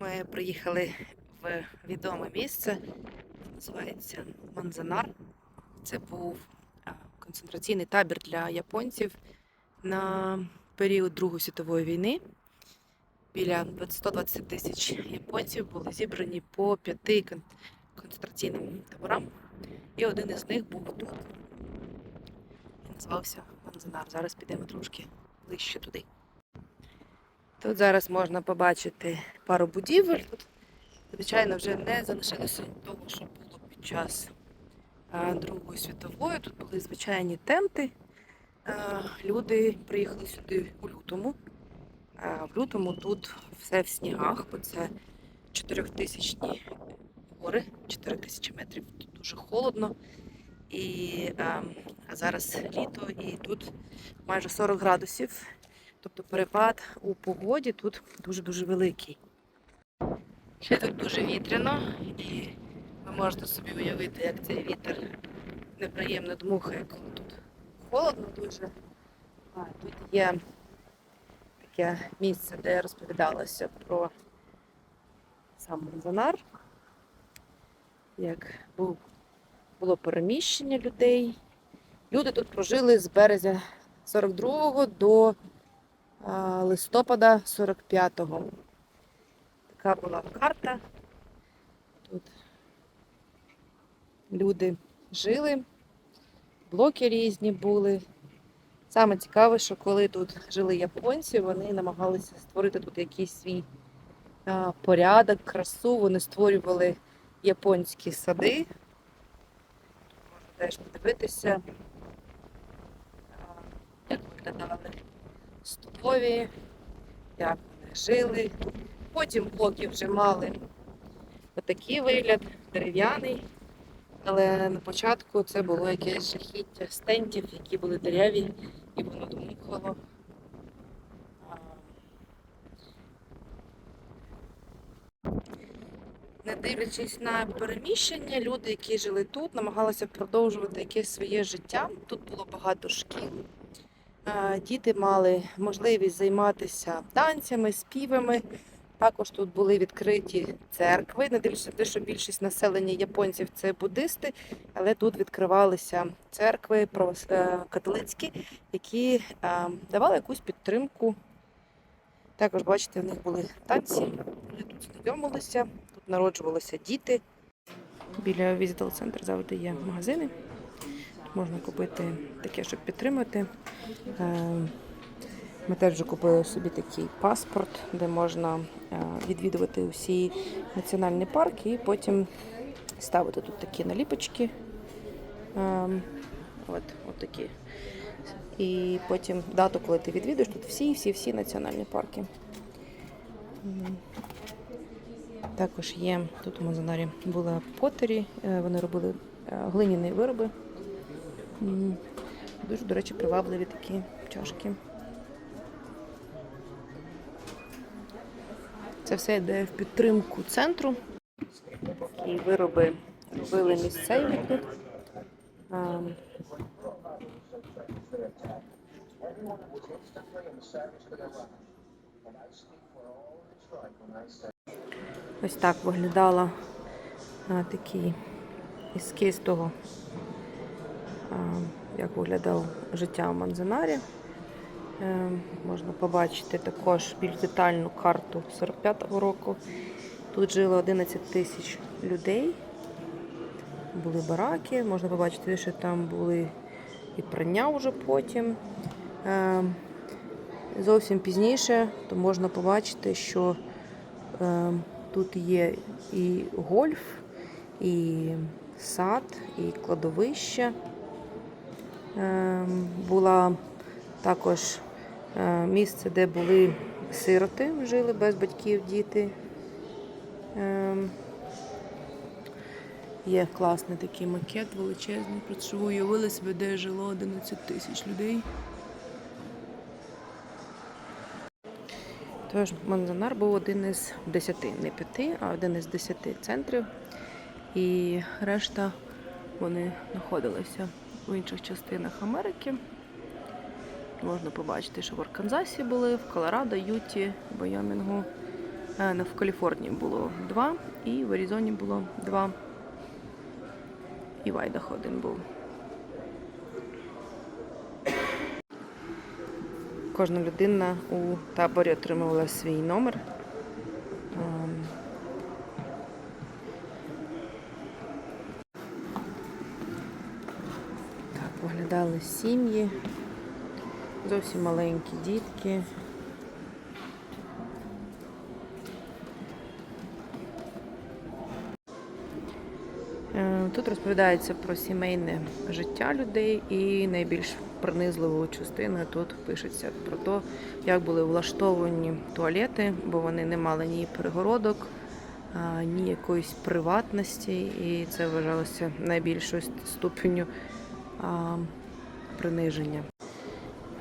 Ми приїхали в відоме місце, називається Манзанар. Це був концентраційний табір для японців на період Другої світової війни. Біля 120 тисяч японців були зібрані по п'яти концентраційним таборам. І один із них був тут. І називався Манзанар. Зараз підемо трошки ближче туди. Тут зараз можна побачити пару будівель. Тут, звичайно, вже не залишилося того, що було під час Другої світової. Тут були звичайні тенти. Люди приїхали сюди у лютому. В лютому тут все в снігах, бо це 4000 гори, 4000 метрів. Тут дуже холодно. І а, а зараз літо, і тут майже 40 градусів. Тобто перепад у погоді тут дуже-дуже великий. Ще тут дуже вітряно, і ви можете собі уявити, як цей вітер неприємно дмухає, коли тут холодно дуже. А, тут є таке місце, де розповідалося про сам Манзанар, як було переміщення людей. Люди тут прожили з березня 42-го до листопада 45-го. Така була карта. Тут люди жили, блоки різні були. Саме цікаве, що коли тут жили японці, вони намагалися створити тут якийсь свій порядок, красу. Вони створювали японські сади. Можна теж подивитися, як виглядали столові, як вони жили. Потім блоки вже мали отакий вигляд, дерев'яний. Але на початку це було якесь жахіття стентів, які були дерев'яні, і воно домухало. Не дивлячись на переміщення, люди, які жили тут, намагалися продовжувати якесь своє життя. Тут було багато шкіл. Діти мали можливість займатися танцями, співами. Також тут були відкриті церкви, не на те, що більшість населення японців це буддисти, але тут відкривалися церкви е, католицькі, які е, давали якусь підтримку. Також, бачите, в них були танці, вони тут знайомилися, тут народжувалися діти. Біля візитал центр завжди є магазини. Можна купити таке, щоб підтримати. Е, Ми теж вже купили собі такий паспорт, де можна е, відвідувати усі національні парки і потім ставити тут такі наліпочки. Ем, От, от такі. І потім дату, коли ти відвідуєш, тут всі, всі, всі національні парки. Також є тут у Мазанарі були потері, е, вони робили е, глиняні вироби. Дуже, до речі, привабливі такі чашки. Це все йде в підтримку центру. Такі вироби робили місцеві тут. Ось так виглядала а, такий ескіз того, як виглядав життя в Манзанарі. Е, Можна побачити також більш детальну карту 45-го року. Тут жило 11 тисяч людей. Були бараки, можна побачити, що там були і прання вже потім. Е, Зовсім пізніше то можна побачити, що е, тут є і гольф, і сад, і кладовище. Е, Була також е, місце, де були сироти, жили без батьків діти. Е, Є класний такий макет величезний. Ви уявили собі, де жило 11 тисяч людей. Тож Манзанар був один із десяти, не п'яти, а один із десяти центрів. І решта вони знаходилися в інших частинах Америки. Можна побачити, що в Арканзасі були, в Колорадо, Юті, Вайомінгу. Е, В Каліфорнії було два, і в Аризоні було два. І в Айдахо один був. Кожна людина у таборі отримувала свій номер. Ем, Так, виглядали сім'ї, зовсім маленькі дітки. Е, Тут розповідається про сімейне життя людей і найбільш пронизливою частиною тут пишеться про те, як були влаштовані туалети, бо вони не мали ні перегородок, ні якоїсь приватності, і це вважалося найбільшою ступеню приниження.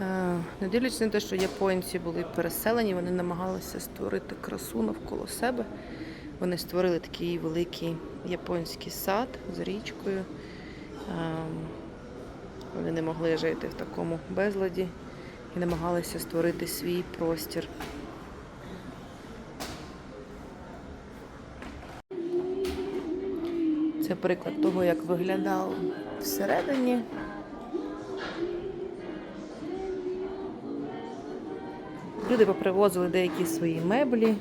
Е, Не дивлячись на те, що японці були переселені, вони намагалися створити красу навколо себе. Вони створили такий великий японський сад з річкою. Ем, Вони не могли жити в такому безладі і намагалися створити свій простір. Це приклад того, як виглядав всередині. Люди попривозили деякі свої меблі,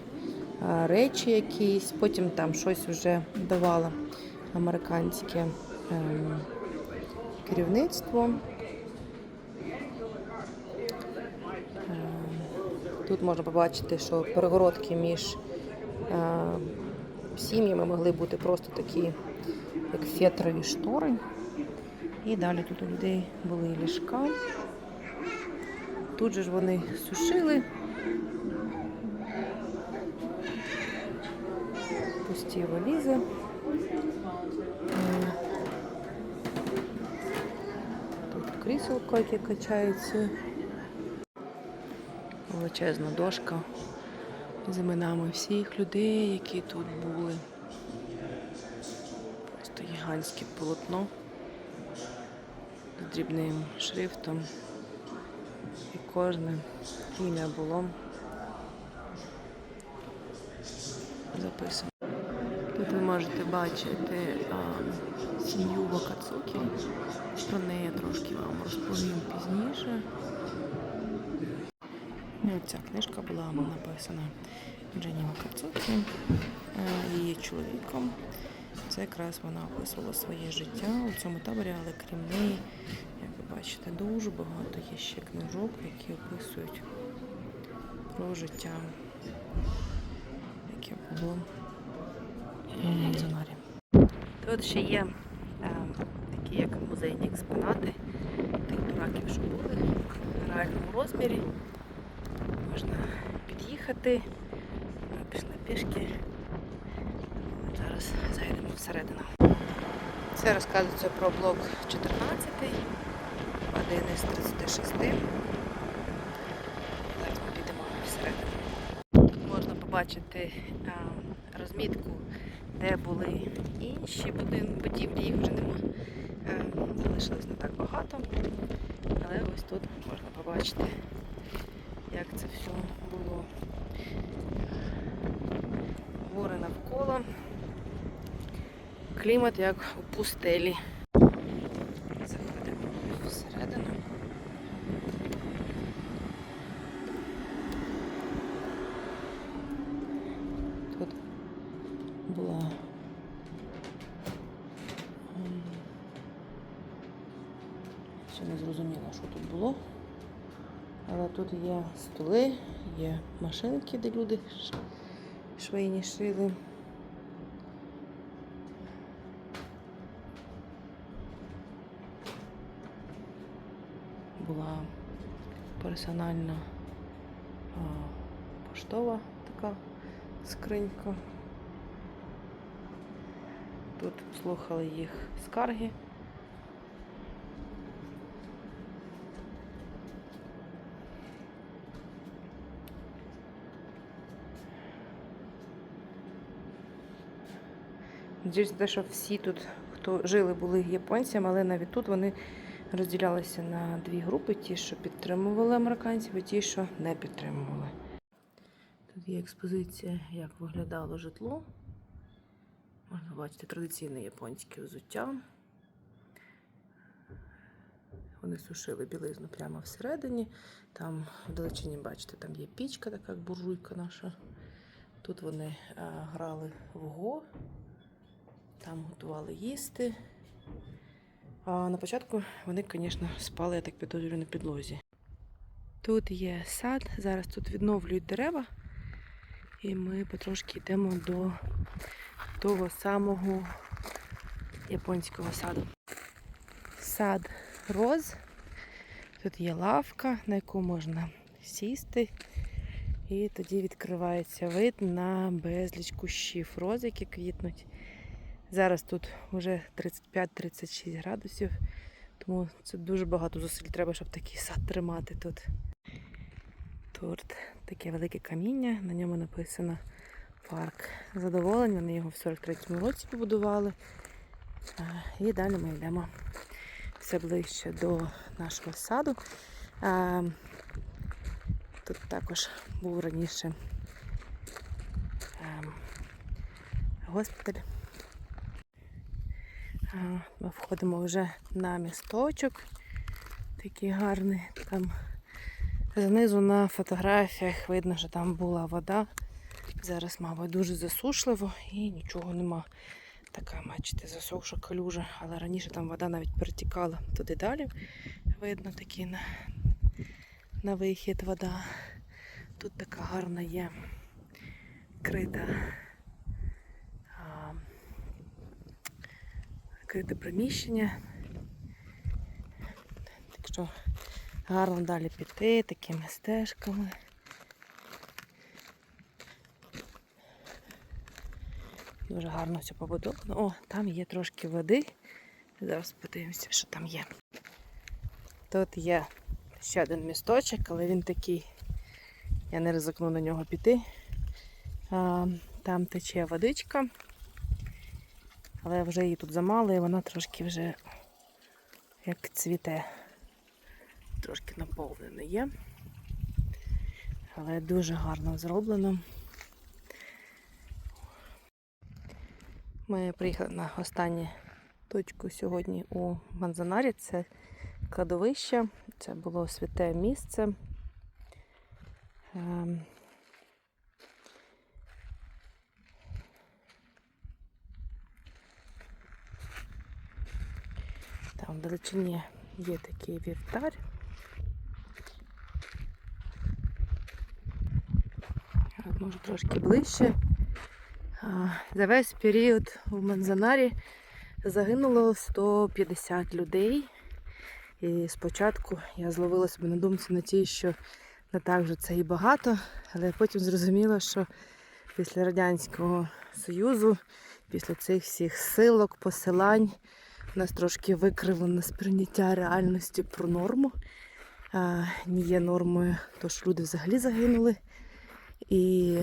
речі якісь, потім там щось вже давало американське ем, керівництво. Ем, Тут можна побачити, що перегородки між е, сім'ями могли бути просто такі, як фетрові штори. І далі тут у людей були ліжка. Тут же ж вони сушили. Пусті валізи. Тут кріселко, яке качається. Величезна дошка з іменами всіх людей, які тут були. Просто гігантське полотно з дрібним шрифтом. І кожне ім'я було записано. Тут ви можете бачити а, сім'ю Вакацукі. Про неї я трошки вам розповім пізніше. І Ця книжка була написана Джені Вакацукі, е, її чоловіком. Це якраз вона описувала своє життя у цьому таборі, але крім неї, як ви бачите, дуже багато є ще книжок, які описують про життя, яке було у Манзанарі. Тут ще є е, такі як музейні експонати тих бараків, що були в реальному розмірі. Можна під'їхати. Ми пішли пішки. Зараз зайдемо всередину. Це розказується про блок 14, один із 36. Зараз ми підемо всередину. Можна побачити розмітку, де були інші будівлі, їх вже нема. Залишилось не так багато. Але ось тут можна побачити, як це все було. Гори навколо. Клімат як у пустелі. Заходимо всередину. Тут була м, ще не зрозуміло, що тут було. Але тут є столи, є машинки, де люди швейні шили. Була персональна а, поштова така скринька. Тут слухали їх скарги. Те, що всі тут, хто жили, були японцями, але навіть тут вони розділялися на дві групи: ті, що підтримували американців, і ті, що не підтримували. Тут є експозиція, як виглядало житло. Можна бачити традиційне японське взуття. Вони сушили білизну прямо всередині. Там в бачите, там є пічка, така буржуйка наша. Тут вони а, грали в го, там готували їсти. А на початку вони, звісно, спали, я так підозрюю, на підлозі. Тут є сад, зараз тут відновлюють дерева, і ми потрошки йдемо до того самого японського саду. Сад роз. Тут є лавка, на яку можна сісти. І тоді відкривається вид на безліч кущів роз, які квітнуть. Зараз тут вже 35-36 градусів, тому це дуже багато зусиль треба, щоб такий сад тримати тут. Тут таке велике каміння, на ньому написано парк задоволень. Вони його в 43-му році побудували. І далі ми йдемо все ближче до нашого саду. Тут також був раніше ем, госпіталь. Ми входимо вже на місточок. Такий гарний. Там знизу на фотографіях видно, що там була вода. Зараз, мабуть, дуже засушливо і нічого нема. Така, бачите, засохша калюжа, але раніше там вода навіть перетікала туди далі. Видно такі на, на вихід вода. Тут така гарна є крита. А, крите приміщення. Так що гарно далі піти такими стежками. Дуже гарно все побудовано. О, там є трошки води. Зараз подивимося, що там є. Тут є ще один місточок, але він такий. Я не ризикну на нього піти. Там тече водичка. Але вже її тут замало і вона трошки вже як цвіте. Трошки наповнена є. Але дуже гарно зроблено. Ми приїхали на останню точку сьогодні у Манзанарі. Це кладовище, це було святе місце. Там в далечині є такий вівтар. Може трошки ближче. За весь період у Манзанарі загинуло 150 людей. І спочатку я зловила себе на думці на тій, що не так вже це і багато, але потім зрозуміла, що після Радянського Союзу, після цих всіх силок, посилань, у нас трошки викривлено сприйняття реальності про норму. А, не є нормою, то що люди взагалі загинули. І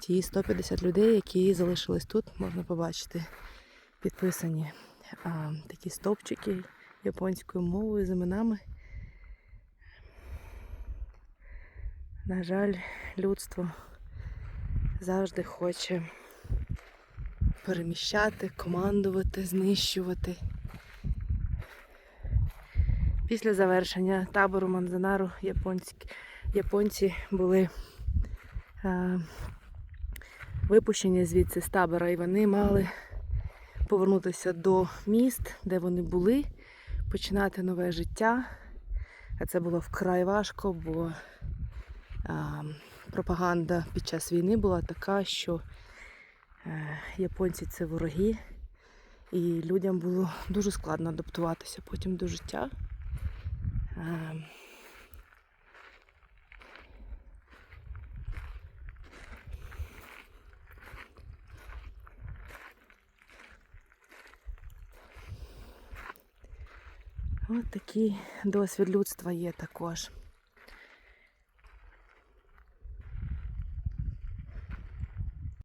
ті 150 людей, які залишились тут, можна побачити підписані а, такі стовпчики японською мовою з іменами. На жаль, людство завжди хоче переміщати, командувати, знищувати. Після завершення табору Манзанару японці були е, випущені звідси з табора, і вони мали повернутися до міст, де вони були, починати нове життя. А це було вкрай важко, бо а, пропаганда під час війни була така, що е, японці це вороги, і людям було дуже складно адаптуватися потім до життя. Е, От такий досвід людства є також.